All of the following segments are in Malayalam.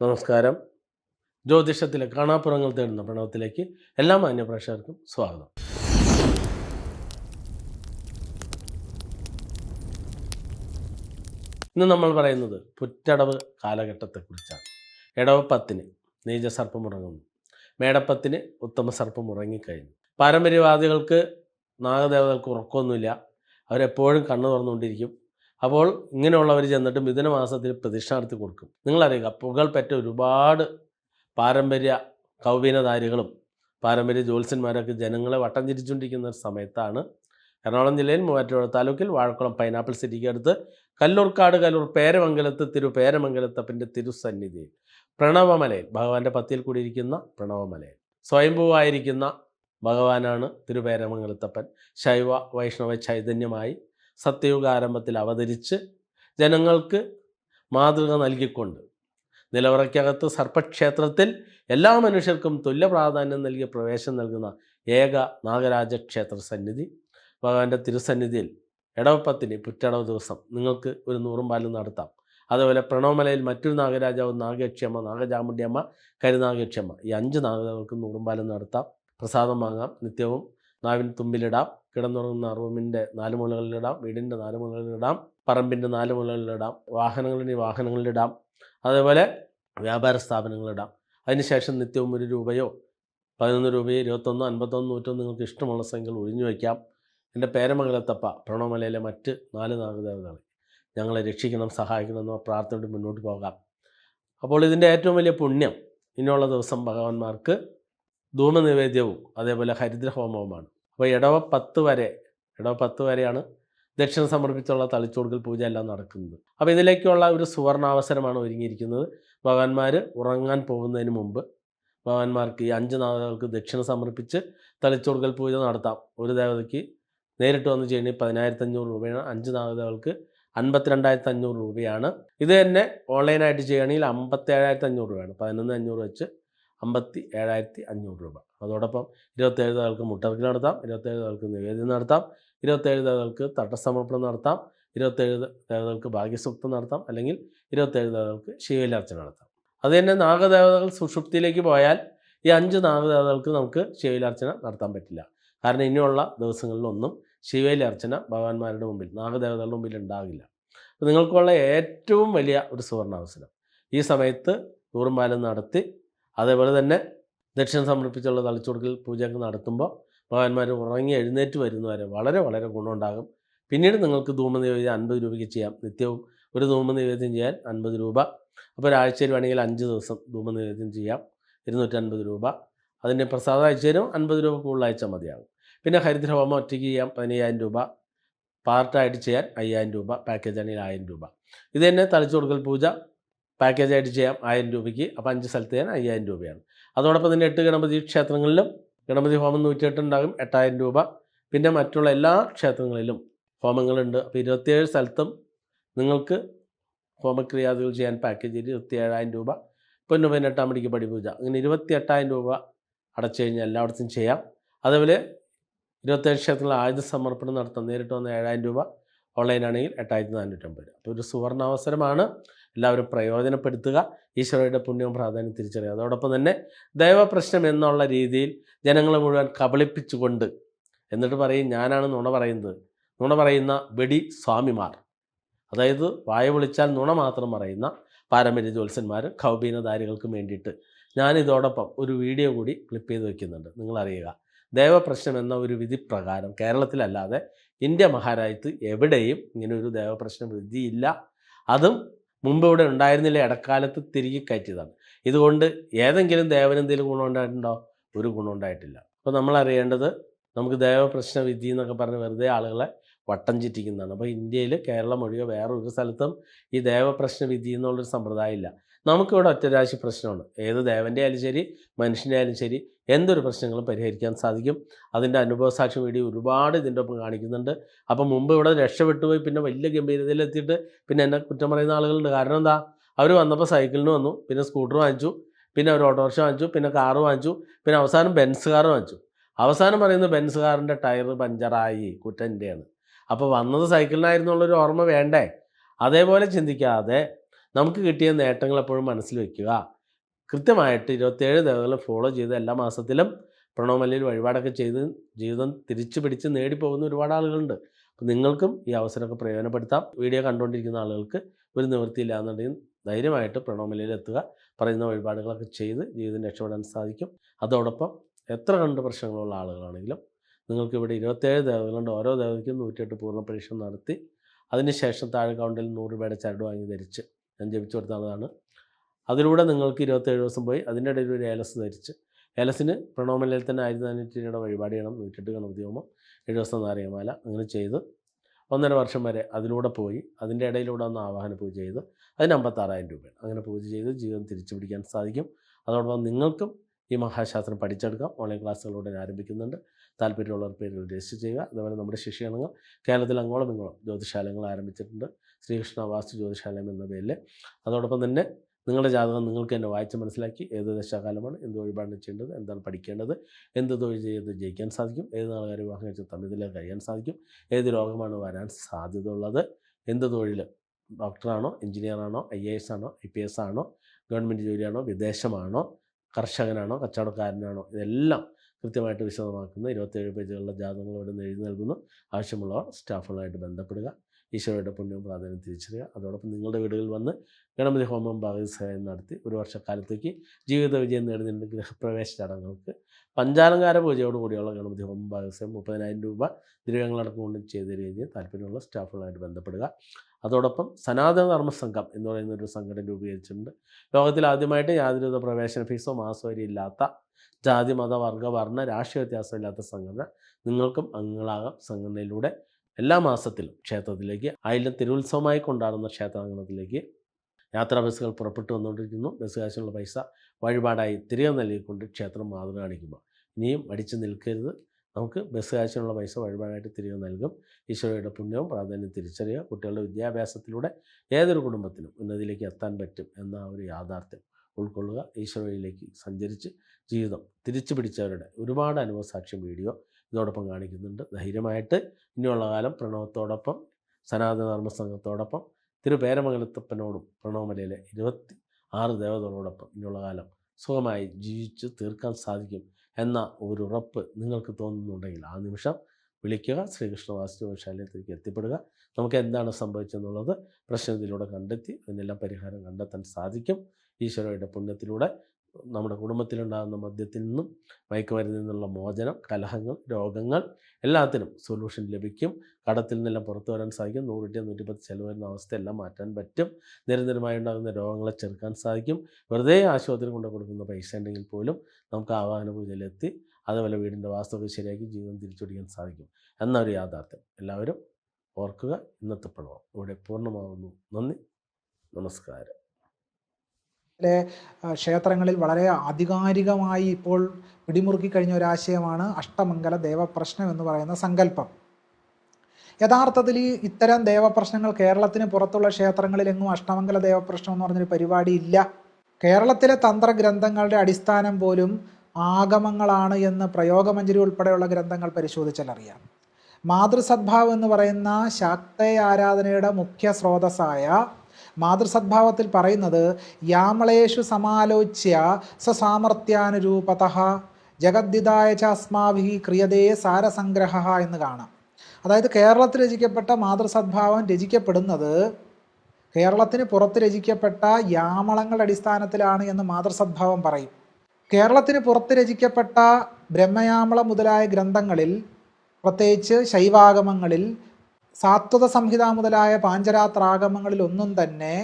നമസ്കാരം. ജ്യോതിഷത്തിലെ കാണാപ്പുറങ്ങൾ തേടുന്ന പ്രണവത്തിലേക്ക് എല്ലാ മാന്യപ്രേക്ഷകർക്കും സ്വാഗതം. ഇന്ന് നമ്മൾ പറയുന്നത് പുറ്റടവ് കാലഘട്ടത്തെക്കുറിച്ചാണ്. ഇടവ പത്തിന് നീചസർപ്പം ഉറങ്ങുന്നു മേടപ്പത്തിന് ഉത്തമ സർപ്പം ഉറങ്ങിക്കഴിഞ്ഞു പാരമ്പര്യവാദികൾക്ക് നാഗദേവതകൾക്ക് ഉറക്കമൊന്നുമില്ല. അവരെപ്പോഴും കണ്ണു തുറന്നുകൊണ്ടിരിക്കും. അപ്പോൾ ഇങ്ങനെയുള്ളവർ ചെന്നിട്ട് മിഥുന മാസത്തിൽ പ്രതിഷ്ഠാർത്ഥി കൊടുക്കും. നിങ്ങളറിയുക പുകൾ പറ്റ ഒരുപാട് പാരമ്പര്യ കൗവീനധാരികളും പാരമ്പര്യ ജ്യോത്സ്യന്മാരൊക്കെ ജനങ്ങളെ വട്ടം തിരിച്ചുകൊണ്ടിരിക്കുന്ന ഒരു സമയത്താണ് എറണാകുളം ജില്ലയിൽ മൂവാറ്റുപുഴ താലൂക്കിൽ വാഴക്കുളം പൈനാപ്പിൾ സിറ്റിക്ക് അടുത്ത് കല്ലൂർക്കാട് കല്ലൂർ പേരമംഗലത്ത് തിരു പേരമംഗലത്തപ്പന്റെ തിരുസന്നിധിയിൽ. പ്രണവമലയിൽ ഭഗവാന്റെ പത്തിയിൽ കൂടിയിരിക്കുന്ന പ്രണവമലയിൽ. സ്വയംഭൂവായിരിക്കുന്ന ഭഗവാനാണ് തിരുപേരമംഗലത്തപ്പൻ. ശൈവ വൈഷ്ണവ ചൈതന്യമായി സത്യയുഗാരംഭത്തിൽ അവതരിച്ച് ജനങ്ങൾക്ക് മാതൃക നൽകിക്കൊണ്ട് നിലവറയ്ക്കകത്ത് സർപ്പക്ഷേത്രത്തിൽ എല്ലാ മനുഷ്യർക്കും തുല്യ പ്രാധാന്യം നൽകിയ പ്രവേശനം നൽകുന്ന ഏക നാഗരാജ ക്ഷേത്ര സന്നിധി. ഭഗവാന്റെ തിരുസന്നിധിയിൽ ഇടവപ്പത്തിന് പുറ്റടവ് ദിവസം നിങ്ങൾക്ക് ഒരു നൂറും പാലും നടത്താം. അതുപോലെ പ്രണവമലയിൽ മറ്റൊരു നാഗരാജാവ് നാഗയക്ഷിയമ്മ നാഗചാമുണ്ടിയമ്മ കരുനാഗയക്ഷിയമ്മ ഈ അഞ്ച് നാഗതകൾക്ക് നൂറും പാലും നടത്താം. പ്രസാദം വാങ്ങാം നിത്യവും നാവിൻ തുമ്പിലിടാം. കിടന്നുറങ്ങുന്ന റൂമിന്റെ നാല് മുളകളിലിടാം വീടിന്റെ നാല് മുളകളിലിടാം പറമ്പിന്റെ നാല് മുളകളിലിടാം വാഹനങ്ങളുടെ വാഹനങ്ങളിലിടാം അതേപോലെ വ്യാപാര സ്ഥാപനങ്ങളിലിടാം അതിനുശേഷം നിത്യവും ഒരു രൂപയോ പതിനൊന്ന് രൂപയോ ഇരുപത്തൊന്നോ അൻപത്തൊന്ന് നൂറ്റൊന്ന് നിങ്ങൾക്ക് ഇഷ്ടമുള്ള സംഖ്യകൾ ഒഴിഞ്ഞു വയ്ക്കാം. എന്റെ പേരമംഗലത്തപ്പ പ്രണവമലയിലെ മറ്റ് നാല് നാഗദേവതകളെ. ഞങ്ങളെ രക്ഷിക്കണം സഹായിക്കണം എന്ന പ്രാർത്ഥനയോട് മുന്നോട്ട് പോകാം. അപ്പോൾ ഇതിന്റെ ഏറ്റവും വലിയ പുണ്യം ഇനിയുള്ള ദിവസം ഭഗവാന്മാർക്ക് ധൂമനിവേദ്യവും അതേപോലെ ഹരിദ്ര ഹോമവുമാണ് അപ്പോൾ ഇടവ പത്ത് വരെ ഇടവ പത്ത് വരെയാണ് ദക്ഷിണ സമർപ്പിച്ചുള്ള തളിച്ചോടുക്കൽ പൂജ എല്ലാം നടക്കുന്നത്. അപ്പോൾ ഇതിലേക്കുള്ള ഒരു സുവർണാവസരമാണ് ഒരുങ്ങിയിരിക്കുന്നത്. ഭഗവാന്മാർ ഉറങ്ങാൻ പോകുന്നതിന് മുമ്പ് ഭഗവാന്മാർക്ക് ഈ അഞ്ച് നാളുകൾക്ക് ദക്ഷിണ സമർപ്പിച്ച് തളിച്ചോടുക്കൽ പൂജ നടത്താം. ഒരു ദേവതയ്ക്ക് നേരിട്ട് വന്ന് ചെയ്യണമെങ്കിൽ പതിനായിരത്തി അഞ്ഞൂറ് രൂപയാണ് അഞ്ച് നാളുകൾക്ക് അൻപത്തിരണ്ടായിരത്തി അഞ്ഞൂറ് രൂപയാണ്. ഇത് തന്നെ ഓൺലൈനായിട്ട് ചെയ്യുകയാണെങ്കിൽ അമ്പത്തി ഏഴായിരത്തി അഞ്ഞൂറ് രൂപയാണ്. പതിനൊന്ന് അഞ്ഞൂറ് വെച്ച് അമ്പത്തി ഏഴായിരത്തി അഞ്ഞൂറ് രൂപ. അതോടൊപ്പം ഇരുപത്തേഴ് തകൾക്ക് മുട്ടർക്ക് നടത്താം ഇരുപത്തേഴ് തകൾക്ക് നിവേദ്യം നടത്താം ഇരുപത്തേഴ് തകൾക്ക് തട്ടസമർപ്പണം നടത്താം ഇരുപത്തേഴ് ദേവതകൾക്ക് ഭാഗ്യസൂക്തം നടത്താം അല്ലെങ്കിൽ ഇരുപത്തേഴ് ദേവതകൾക്ക് ശിവയിലാർച്ചന നടത്താം. അത് തന്നെ നാഗദേവതകൾ സുഷുപ്തിയിലേക്ക് പോയാൽ ഈ അഞ്ച് നാഗദേവതകൾക്ക് നമുക്ക് ശിവലാർച്ചന നടത്താൻ പറ്റില്ല. കാരണം ഇനിയുള്ള ദിവസങ്ങളിലൊന്നും ശിവയിലർച്ചന ഭഗവാന്മാരുടെ മുമ്പിൽ നാഗദേവതകളുടെ മുമ്പിൽ ഉണ്ടാകില്ല. അപ്പോൾ നിങ്ങൾക്കുള്ള ഏറ്റവും വലിയ ഒരു സുവർണാവസരം ഈ സമയത്ത് നൂറുംപാലം നടത്തി അതേപോലെ തന്നെ ദക്ഷിണ സമർപ്പിച്ചുള്ള തളിച്ചുകൊടുക്കൽ പൂജയൊക്കെ നടത്തുമ്പോൾ ഭഗവാന്മാർ ഉറങ്ങി എഴുന്നേറ്റ് വരുന്നവരെ വളരെ വളരെ ഗുണമുണ്ടാകും. പിന്നീട് നിങ്ങൾക്ക് ധൂമ നിവേദ്യം അൻപത് രൂപയ്ക്ക് ചെയ്യാം. നിത്യവും ഒരു ധൂമ നിവേദ്യം ചെയ്യാൻ അൻപത് രൂപ. അപ്പോൾ ഒരാഴ്ചയിൽ വേണമെങ്കിൽ അഞ്ച് ദിവസം ധൂമ നിവേദ്യം ചെയ്യാം. ഇരുന്നൂറ്റൻപത് രൂപ. അതിന്റെ പ്രസാദം അയച്ചതിനും അൻപത് രൂപ അയച്ചാൽ മതിയാകും. പിന്നെ ഹരിദ്ര ഹോമം ഒറ്റയ്ക്ക് ചെയ്യാം. പതിനയ്യായിരം രൂപ. പാർട്ടായിട്ട് ചെയ്യാൻ അയ്യായിരം രൂപ. പാക്കേജ് ആണെങ്കിൽ ആയിരം രൂപ. ഇത് തന്നെ തളിച്ചു കൊടുക്കൽ പൂജ. പാക്കേജായിട്ട് ചെയ്യാം ആയിരം രൂപയ്ക്ക്. അപ്പോൾ അഞ്ച് സ്ഥലത്ത് ചെയ്യാൻ അയ്യായിരം രൂപയാണ്. അതോടൊപ്പം തന്നെ എട്ട് ഗണപതി ക്ഷേത്രങ്ങളിലും ഗണപതി ഹോമം നൂറ്റിയെട്ടുണ്ടാകും എട്ടായിരം രൂപ. പിന്നെ മറ്റുള്ള എല്ലാ ക്ഷേത്രങ്ങളിലും ഹോമങ്ങളുണ്ട്. അപ്പോൾ ഇരുപത്തിയേഴ് സ്ഥലത്തും നിങ്ങൾക്ക് ഹോമക്രിയാദികൾ ചെയ്യാൻ പാക്കേജ് ഇരുപത്തി ഏഴായിരം രൂപ. പൊന്നു പതിനെട്ടാം മണിക്ക് പടിപൂജ. അങ്ങനെ ഇരുപത്തി എട്ടായിരം രൂപ അടച്ചു കഴിഞ്ഞാൽ എല്ലായിടത്തും ചെയ്യാം. അതേപോലെ ഇരുപത്തേഴ് ക്ഷേത്രങ്ങളിൽ ആയുധ സമർപ്പണം നടത്താം. നേരിട്ട് വന്ന ഏഴായിരം രൂപ. ഓൺലൈനാണെങ്കിൽ എട്ടായിരത്തി നാനൂറ്റമ്പത്. അപ്പോൾ ഒരു സുവർണാവസരമാണ്. എല്ലാവരും പ്രയോജനപ്പെടുത്തുക. ഈശ്വരയുടെ പുണ്യവും പ്രാധാന്യം തിരിച്ചറിയുക. അതോടൊപ്പം തന്നെ ദൈവപ്രശ്നം എന്നുള്ള രീതിയിൽ ജനങ്ങളെ മുഴുവൻ കബളിപ്പിച്ചുകൊണ്ട് എന്നിട്ട് പറയും ഞാനാണ് നുണ പറയുന്നത്. നുണ പറയുന്ന വെടി സ്വാമിമാർ. അതായത് വായ വിളിച്ചാൽ നുണ മാത്രം പറയുന്ന പാരമ്പര്യ ജ്യോത്സ്യന്മാരും കൗബീനധാരികൾക്കും വേണ്ടിയിട്ട് ഞാനിതോടൊപ്പം ഒരു വീഡിയോ കൂടി ക്ലിപ്പ് ചെയ്ത് വയ്ക്കുന്നുണ്ട് നിങ്ങൾ അറിയുക ദേവപ്രശ്നം എന്ന ഒരു വിധി പ്രകാരം കേരളത്തിലല്ലാതെ ഇന്ത്യ മഹാരാജ്യത്ത് എവിടെയും ഇങ്ങനെ ഒരു ദേവപ്രശ്നം വിധിയില്ല. അതും മുമ്പ് ഇവിടെ ഉണ്ടായിരുന്നില്ല ഇടക്കാലത്ത് തിരികെ കയറ്റിയതാണ്. ഇതുകൊണ്ട് ഏതെങ്കിലും ദേവന് എന്തെങ്കിലും ഗുണം ഉണ്ടായിട്ടുണ്ടോ? ഒരു ഗുണം ഉണ്ടായിട്ടില്ല. അപ്പോൾ നമ്മൾ അറിയേണ്ടത് നമുക്ക് ദേവപ്രശ്ന വിധി എന്നൊക്കെ പറഞ്ഞ് വെറുതെ ആളുകളെ വട്ടം ചുറ്റിക്കുന്നതാണ്. അപ്പോൾ ഇന്ത്യയിൽ കേരളം ഒഴികെ വേറെ ഒരു സ്ഥലത്തും ഈ ദേവപ്രശ്ന വിധി എന്നുള്ളൊരു സമ്പ്രദായം ഇല്ല നമുക്കിവിടെ ഒറ്റരാശി പ്രശ്നമാണ് ഏത് ദേവന്റെ ആയാലും ശരി മനുഷ്യന്റെ ആയാലും ശരി എന്തൊരു പ്രശ്നങ്ങളും പരിഹരിക്കാൻ സാധിക്കും. അതിന്റെ അനുഭവസാക്ഷ്യം വീഡിയോ ഒരുപാട് ഇതിന്റെ ഒപ്പം കാണിക്കുന്നുണ്ട്. അപ്പം മുമ്പ് ഇവിടെ രക്ഷപ്പെട്ടു പോയി പിന്നെ വലിയ ഗംഭീരതയിലെത്തിയിട്ട് പിന്നെ എന്നെ കുറ്റം പറയുന്ന ആളുകളുണ്ട്. കാരണം എന്താ? അവർ വന്നപ്പോൾ സൈക്കിളിന് വന്നു പിന്നെ സ്കൂട്ടർ വാങ്ങിച്ചു പിന്നെ ഒരു ഓട്ടോറിക്ഷ വാങ്ങിച്ചു പിന്നെ കാറ് വാങ്ങിച്ചു പിന്നെ അവസാനം ബെൻസ് കാർ വാങ്ങിച്ചു. അവസാനം പറയുന്നത് ബെൻസ് കാറിന്റെ ടയർ പഞ്ചറായി കുറ്റന്റെയാണ് അപ്പോൾ വന്നത് സൈക്കിളിനായിരുന്നുള്ളൊരു ഓർമ്മ വേണ്ടേ? അതേപോലെ ചിന്തിക്കാതെ നമുക്ക് കിട്ടിയ നേട്ടങ്ങൾ എപ്പോഴും മനസ്സിൽ വെക്കുക. കൃത്യമായിട്ട് ഇരുപത്തേഴ് ദേവതകളെ ഫോളോ ചെയ്ത് എല്ലാ മാസത്തിലും പ്രണവമല്ലിയിൽ വഴിപാടൊക്കെ ചെയ്ത് ജീവിതം തിരിച്ചു പിടിച്ച് നേടിപ്പോകുന്ന ഒരുപാട് ആളുകളുണ്ട്. അപ്പോൾ നിങ്ങൾക്കും ഈ അവസരമൊക്കെ പ്രയോജനപ്പെടുത്താം. വീഡിയോ കണ്ടുകൊണ്ടിരിക്കുന്ന ആളുകൾക്ക് ഒരു നിവൃത്തിയില്ല എന്നുണ്ടെങ്കിൽ ധൈര്യമായിട്ട് പ്രണവമല്ലിയിൽ എത്തുക. പറയുന്ന വഴിപാടുകളൊക്കെ ചെയ്ത് ജീവിതം രക്ഷപ്പെടാൻ സാധിക്കും. അതോടൊപ്പം എത്ര കണ്ട് പ്രശ്നങ്ങളുള്ള ആളുകളാണെങ്കിലും നിങ്ങൾക്ക് ഇവിടെ ഇരുപത്തേഴ് ദേവതകളുണ്ട് ഓരോ ദേവതയ്ക്കും നൂറ്റിയെട്ട് പൂർണ പരീക്ഷ നടത്തി അതിനുശേഷം താഴെ കൗണ്ടിൽ നൂറ് രൂപയുടെ ചരട് വാങ്ങി ധരിച്ച് ഞാൻ ജപിച്ചു കൊടുത്തതാണ്. അതിലൂടെ നിങ്ങൾക്ക് ഇരുപത്തേഴ് ദിവസം പോയി. അതിന്റെ ഇടയിൽ ഒരു ഏലസ് ധരിച്ച്. ഏലസിന് പ്രണോമലയിൽ തന്നെ ആയിരത്തി നാനൂറ്റി രൂപയുടെ വഴിപാട് ചെയ്യണം. നൂറ്റെട്ട് ഗണപതി ഹോമം ഏഴ് ദിവസം നാരയമാല അങ്ങനെ ചെയ്ത് ഒന്നര വർഷം വരെ അതിലൂടെ പോയി. അതിന്റെ ഇടയിലൂടെ ഒന്ന് ആവാഹന പൂജ ചെയ്ത് അതിന് അമ്പത്താറായിരം രൂപ അങ്ങനെ പൂജ ചെയ്ത് ജീവിതം തിരിച്ചു പിടിക്കാൻ സാധിക്കും. അതോടൊപ്പം നിങ്ങൾക്കും ഈ മഹാശാസ്ത്രം പഠിച്ചെടുക്കാം. ഓൺലൈൻ ക്ലാസ്സുകളോടെ ആരംഭിക്കുന്നുണ്ട്. താല്പര്യമുള്ളവർ പേരുകൾ രജിസ്റ്റർ ചെയ്യുക. അതുപോലെ നമ്മുടെ ശിഷ്യഗണങ്ങൾ കേരളത്തിൽ അങ്ങോളം ഇങ്ങോളം ജ്യോതിശാലങ്ങൾ ആരംഭിച്ചിട്ടുണ്ട്. ശ്രീകൃഷ്ണ വാസ്തു ജ്യോതിശാലയം എന്ന പേരിൽ അതോടൊപ്പം തന്നെ നിങ്ങളുടെ ജാതകം നിങ്ങൾക്ക് തന്നെ വായിച്ച് മനസ്സിലാക്കി ഏത് ദശാകാലമാണ് എന്ത് വഴിപാടാണ് ചെയ്യേണ്ടത് എന്താണ് പഠിക്കേണ്ടത് എന്ത് തൊഴിൽ ചെയ്ത് ജയിക്കാൻ സാധിക്കും ഏത് നാളുകാരെ വിവാഹം കഴിച്ച് തമ്മിതിലേക്ക് കഴിയാൻ സാധിക്കും ഏത് രോഗമാണ് വരാൻ സാധ്യത ഉള്ളത് എന്ത് തൊഴിൽ ഡോക്ടറാണോ എഞ്ചിനീയറാണോ ഐ എ എസ് ആണോ ഐ പി എസ് ആണോ ഗവൺമെന്റ് ജോലിയാണോ വിദേശമാണോ കർഷകനാണോ കച്ചവടക്കാരനാണോ ഇതെല്ലാം കൃത്യമായിട്ട് വിശദമാക്കുന്ന ഇരുപത്തേഴ് പേജുകളുടെ ജാതകങ്ങൾ ഇവിടെ എഴുതി നൽകുന്നു. ആവശ്യമുള്ളവർ സ്റ്റാഫുകളായിട്ട് ബന്ധപ്പെടുക. ഈശോയുടെ പുണ്യവും പ്രാധാന്യം തിരിച്ചറിയുക. അതോടൊപ്പം നിങ്ങളുടെ വീടുകളിൽ വന്ന് ഗണപതി ഹോമം ഭാഗവതി സഹായം നടത്തി ഒരു വർഷക്കാലത്തേക്ക് ജീവിത വിജയം നേടുന്നതിന്റെ ഗൃഹപ്രവേശ ചടങ്ങുകൾക്ക് പഞ്ചാലങ്കാര പൂജയോട് കൂടിയുള്ള ഗണപതി ഹോമം ഭാഗവതി മുപ്പതിനായിരം രൂപ ദ്രവ്യങ്ങളടക്കം കൊണ്ട് ചെയ്ത് കഴിഞ്ഞ് താല്പര്യമുള്ള സ്റ്റാഫുകളായിട്ട് ബന്ധപ്പെടുക. അതോടൊപ്പം സനാതന ധർമ്മ സംഘം എന്ന് പറയുന്ന ഒരു സംഘടന രൂപീകരിച്ചിട്ടുണ്ട്. ലോകത്തിൽ ആദ്യമായിട്ട് യാതൊരുവിധ പ്രവേശന ഫീസോ മാസവരി ഇല്ലാത്ത ജാതി മത വർഗ വർണ രാഷ്ട്രീയ വ്യത്യാസമില്ലാത്ത സംഘടന. നിങ്ങൾക്കും അംഗങ്ങളാകാം സംഘടനയിലൂടെ. എല്ലാ മാസത്തിലും ക്ഷേത്രത്തിലേക്ക് ആയിരം തിരുവുത്സവമായി കൊണ്ടാടുന്ന ക്ഷേത്രാങ്കണത്തിലേക്ക് യാത്രാ ബസ്സുകൾ പുറപ്പെട്ടു വന്നുകൊണ്ടിരിക്കുന്നു. ബസ് കാശിനുള്ള പൈസ വഴിപാടായി തിരികെ നൽകിക്കൊണ്ട് ക്ഷേത്രം മാതൃക കാണിക്കുമ്പോൾ. ഇനിയും അടിച്ചു നിൽക്കരുത്. നമുക്ക് ബസ് കാശിനുള്ള പൈസ വഴിപാടായിട്ട് തിരികെ നൽകും. ഈശ്വരയുടെ പുണ്യവും പ്രാധാന്യം തിരിച്ചറിയുക. കുട്ടികളുടെ വിദ്യാഭ്യാസത്തിലൂടെ ഏതൊരു കുടുംബത്തിനും ഉന്നതിയിലേക്ക് എത്താൻ പറ്റും എന്ന ഒരു യാഥാർത്ഥ്യം. ഉൾക്കൊള്ളുക ഈശ്വരയിലേക്ക് സഞ്ചരിച്ച് ജീവിതം തിരിച്ചു പിടിച്ചവരുടെ ഒരുപാട് അനുഭവസാക്ഷ്യം വീഡിയോ ഇതോടൊപ്പം കാണിക്കുന്നുണ്ട്. ധൈര്യമായിട്ട് ഇനിയുള്ള കാലം പ്രണവത്തോടൊപ്പം സനാതനധർമ്മ സംഘത്തോടൊപ്പം തിരുപേരമംഗലത്തപ്പനോടും പ്രണവമലയിലെ ഇരുപത്തി ആറ് ദേവതകളോടൊപ്പം ഇനിയുള്ള കാലം സുഖമായി ജീവിച്ച് തീർക്കാൻ സാധിക്കും എന്ന ഒരു ഉറപ്പ് നിങ്ങൾക്ക് തോന്നുന്നുണ്ടെങ്കിൽ ആ നിമിഷം വിളിക്കുക ശ്രീകൃഷ്ണ വാസ്തുവശാലയത്തിലേക്ക് എത്തിപ്പെടുക. നമുക്ക് എന്താണ് സംഭവിച്ചെന്നുള്ളത് പ്രശ്നത്തിലൂടെ കണ്ടെത്തി അതിനെല്ലാം പരിഹാരം കണ്ടെത്താൻ സാധിക്കും. ഈശ്വരയുടെ പുണ്യത്തിലൂടെ നമ്മുടെ കുടുംബത്തിലുണ്ടാകുന്ന മദ്യത്തിൽ നിന്നും മയക്കുമരുന്നിൽ നിന്നുള്ള മോചനം കലഹങ്ങൾ രോഗങ്ങൾ എല്ലാത്തിനും സൊല്യൂഷൻ ലഭിക്കും. കടത്തിൽ നിന്നെല്ലാം പുറത്തു വരാൻ സാധിക്കും. നൂറിന്റെ നൂറ്റിപ്പത്ത് ചെലവ് വരുന്ന അവസ്ഥയെല്ലാം മാറ്റാൻ പറ്റും. നിരന്തരമായി ഉണ്ടാകുന്ന രോഗങ്ങളെ ചെറുക്കാൻ സാധിക്കും. വെറുതെ ആശുപത്രി കൊണ്ട് കൊടുക്കുന്ന പൈസ ഉണ്ടെങ്കിൽ പോലും നമുക്ക് ആവാഹന പൂജയിലെത്തി അതുപോലെ വീടിന്റെ വാസ്തുവൊക്കെ ശരിയാക്കി ജീവിതം തിരിച്ചുപിടിക്കാൻ സാധിക്കും എന്നൊരു യാഥാർത്ഥ്യം. എല്ലാവരും ഓർക്കുക ഇന്നത്തെ പ്രണവം ഇവിടെ പൂർണമാകുന്നു നന്ദി. നമസ്കാരം. ലെ ക്ഷേത്രങ്ങളിൽ വളരെ ആധികാരികമായി ഇപ്പോൾ പിടിമുറുക്കി കഴിഞ്ഞ ഒരാശയമാണ് അഷ്ടമംഗല ദേവപ്രശ്നം എന്ന് പറയുന്ന സങ്കല്പം. യഥാർത്ഥത്തിൽ ഈ ഇത്തരം ദേവപ്രശ്നങ്ങൾ കേരളത്തിന് പുറത്തുള്ള ക്ഷേത്രങ്ങളിൽ എങ്ങും അഷ്ടമംഗല ദേവപ്രശ്നം എന്ന് പറഞ്ഞൊരു പരിപാടി ഇല്ല. കേരളത്തിലെ തന്ത്രഗ്രന്ഥങ്ങളുടെ അടിസ്ഥാനം പോലും ആഗമങ്ങളാണ് എന്ന് പ്രയോഗമഞ്ജരി ഉൾപ്പെടെയുള്ള ഗ്രന്ഥങ്ങൾ പരിശോധിച്ചാൽ അറിയാം. മാതൃസദ്ഭാവ് എന്ന് പറയുന്ന ശാക്തേ ആരാധനയുടെ മുഖ്യ സ്രോതസ്സായ മാതൃസദ്ഭാവത്തിൽ പറയുന്നത് യാമളേഷു സമാലോച്യ സസാമർത്യാനുരൂപത ജഗദ്ദിതായ ച അസ്മാഭി ക്രിയതേ സാരസംഗ്രഹ എന്ന് കാണാം. അതായത് കേരളത്തിൽ രചിക്കപ്പെട്ട മാതൃസദ്ഭാവം രചിക്കപ്പെടുന്നത് കേരളത്തിന് പുറത്ത് രചിക്കപ്പെട്ട യാമളങ്ങളുടെ അടിസ്ഥാനത്തിലാണ് എന്ന് മാതൃസദ്ഭാവം പറയും. കേരളത്തിന് പുറത്ത് രചിക്കപ്പെട്ട ബ്രഹ്മയാമള മുതലായ ഗ്രന്ഥങ്ങളിൽ പ്രത്യേകിച്ച് ശൈവാഗമങ്ങളിൽ സാത്വത സംഹിത മുതലായ പാഞ്ചരാത്രാഗമങ്ങളിൽ ഒന്നും തന്നെ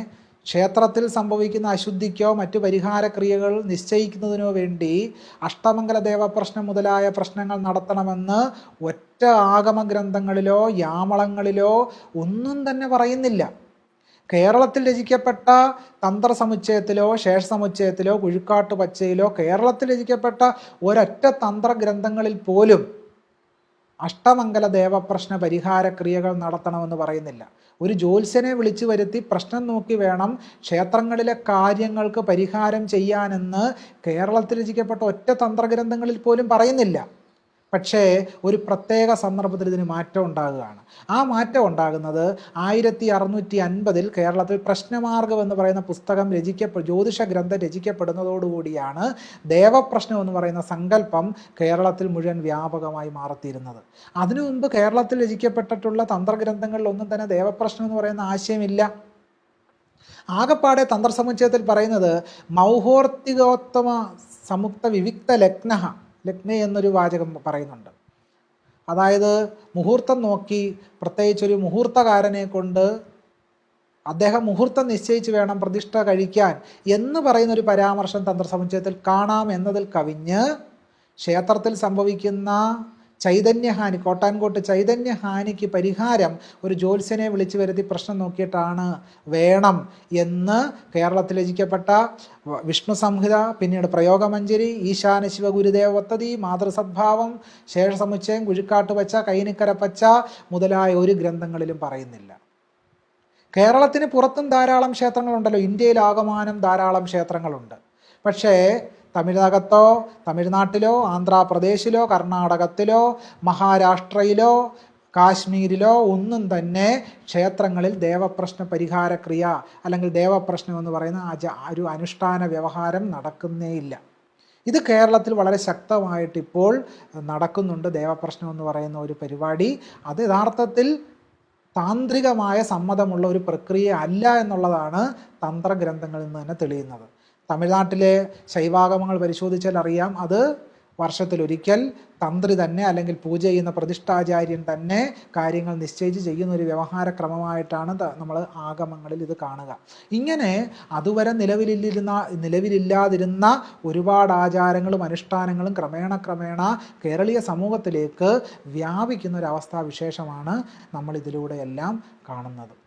ക്ഷേത്രത്തിൽ സംഭവിക്കുന്ന അശുദ്ധിക്കോ മറ്റു പരിഹാര ക്രിയകൾ നിശ്ചയിക്കുന്നതിനോ വേണ്ടി അഷ്ടമംഗല ദേവപ്രശ്നം മുതലായ പ്രശ്നങ്ങൾ നടത്തണമെന്ന് ഒറ്റ ആഗമ ഗ്രന്ഥങ്ങളിലോ യാമളങ്ങളിലോ ഒന്നും തന്നെ പറയുന്നില്ല. കേരളത്തിൽ രചിക്കപ്പെട്ട തന്ത്രസമുച്ചയത്തിലോ ശേഷസമുച്ചയത്തിലോ കുഴിക്കാട്ട് പച്ചയിലോ കേരളത്തിൽ രചിക്കപ്പെട്ട ഒരൊറ്റ തന്ത്രഗ്രന്ഥങ്ങളിൽ പോലും അഷ്ടമംഗല ദേവപ്രശ്ന പരിഹാര ക്രിയകൾ നടത്തണമെന്ന് പറയുന്നില്ല. ഒരു ജ്യോത്സ്യനെ വിളിച്ചു വരുത്തി പ്രശ്നം നോക്കി വേണം ക്ഷേത്രങ്ങളിലെ കാര്യങ്ങൾക്ക് പരിഹാരം ചെയ്യാനെന്ന് കേരളത്തിൽ രചിക്കപ്പെട്ട ഒറ്റ തന്ത്രഗ്രന്ഥങ്ങളിൽ പോലും പറയുന്നില്ല. പക്ഷേ ഒരു പ്രത്യേക സന്ദർഭത്തിൽ ഇതിന് മാറ്റം ഉണ്ടാകുകയാണ്. ആ മാറ്റം ഉണ്ടാകുന്നത് ആയിരത്തി അറുന്നൂറ്റി അൻപതിൽ കേരളത്തിൽ പ്രശ്നമാർഗം എന്ന് പറയുന്ന പുസ്തകം രചിക്കപ്പെ ജ്യോതിഷ ഗ്രന്ഥം രചിക്കപ്പെടുന്നതോടുകൂടിയാണ് ദേവപ്രശ്നം എന്ന് പറയുന്ന സങ്കല്പം കേരളത്തിൽ മുഴുവൻ വ്യാപകമായി മാറത്തിയിരുന്നത് അതിനു മുമ്പ് കേരളത്തിൽ രചിക്കപ്പെട്ടിട്ടുള്ള തന്ത്രഗ്രന്ഥങ്ങളിലൊന്നും തന്നെ ദേവപ്രശ്നം എന്ന് പറയുന്ന ആശയമില്ല. ആകപ്പാടെ തന്ത്രസമുച്ചയത്തിൽ പറയുന്നത് മൗഹോർത്തികോത്തമ സമുക്ത വിവിക്ത ലഗ്ന ലഗ്ന എന്നൊരു വാചകം പറയുന്നുണ്ട്. അതായത് മുഹൂർത്തം നോക്കി പ്രത്യേകിച്ചൊരു മുഹൂർത്തകാരനെ കൊണ്ട് അദ്ദേഹം മുഹൂർത്തം നിശ്ചയിച്ച് വേണം പ്രതിഷ്ഠ കഴിക്കാൻ എന്ന് പറയുന്ന ഒരു പരാമർശം തന്ത്രസമുച്ചയത്തിൽ കാണാം എന്നതിൽ കവിഞ്ഞ് ക്ഷേത്രത്തിൽ സംഭവിക്കുന്ന ചൈതന്യഹാനി കോട്ടാൻകോട്ട് ചൈതന്യഹാനിക്ക് പരിഹാരം ഒരു ജ്യോത്സ്യനെ വിളിച്ചു വരുത്തി പ്രശ്നം നോക്കിയിട്ടാണ് വേണം എന്ന് കേരളത്തിൽ രചിക്കപ്പെട്ട വിഷ്ണു സംഹിത പിന്നീട് പ്രയോഗമഞ്ജരി ഈശാന ശിവ ഗുരുദേവ പദ്ധതി മാതൃസദ്ഭാവം ശേഷസമുച്ചയം കുഴിക്കാട്ട് പച്ച കൈനിക്കര പച്ച മുതലായ ഒരു ഗ്രന്ഥങ്ങളിലും പറയുന്നില്ല. കേരളത്തിന് പുറത്തും ധാരാളം ക്ഷേത്രങ്ങളുണ്ടല്ലോ ഇന്ത്യയിലാകമാനം ധാരാളം ക്ഷേത്രങ്ങളുണ്ട്. പക്ഷേ തമിഴകത്തോ തമിഴ്നാട്ടിലോ ആന്ധ്രാപ്രദേശിലോ കർണാടകത്തിലോ മഹാരാഷ്ട്രയിലോ കാശ്മീരിലോ ഒന്നും തന്നെ ക്ഷേത്രങ്ങളിൽ ദേവപ്രശ്ന പരിഹാര ക്രിയ അല്ലെങ്കിൽ ദേവപ്രശ്നം എന്ന് പറയുന്ന ഒരു അനുഷ്ഠാന വ്യവഹാരം നടക്കുന്നേയില്ല ഇത് കേരളത്തിൽ വളരെ ശക്തമായിട്ട് ഇപ്പോൾ നടക്കുന്നുണ്ട് ദേവപ്രശ്നം എന്ന് പറയുന്ന ഒരു പരിപാടി. അത് യഥാർത്ഥത്തിൽ താന്ത്രികമായ സമ്മതമുള്ള ഒരു പ്രക്രിയ അല്ല എന്നുള്ളതാണ് തന്ത്രഗ്രന്ഥങ്ങളിൽ നിന്ന് തന്നെ തെളിയുന്നത്. തമിഴ്നാട്ടിലെ ശൈവാഗമങ്ങൾ പരിശോധിച്ചാൽ അറിയാം. അത് വർഷത്തിലൊരിക്കൽ തന്ത്രി തന്നെ അല്ലെങ്കിൽ പൂജ ചെയ്യുന്ന പ്രതിഷ്ഠാചാര്യൻ തന്നെ കാര്യങ്ങൾ നിശ്ചയിച്ച് ചെയ്യുന്ന ഒരു വ്യവഹാരക്രമമായിട്ടാണ് നമ്മൾ ആഗമങ്ങളിൽ ഇത് കാണുക. ഇങ്ങനെ അതുവരെ നിലവിലിരുന്ന നിലവിലില്ലാതിരുന്ന ഒരുപാട് ആചാരങ്ങളും അനുഷ്ഠാനങ്ങളും ക്രമേണ ക്രമേണ കേരളീയ സമൂഹത്തിലേക്ക് വ്യാപിക്കുന്ന ഒരു അവസ്ഥാവിശേഷമാണ് നമ്മൾ ഇതിലൂടെയെല്ലാം കാണുന്നത്.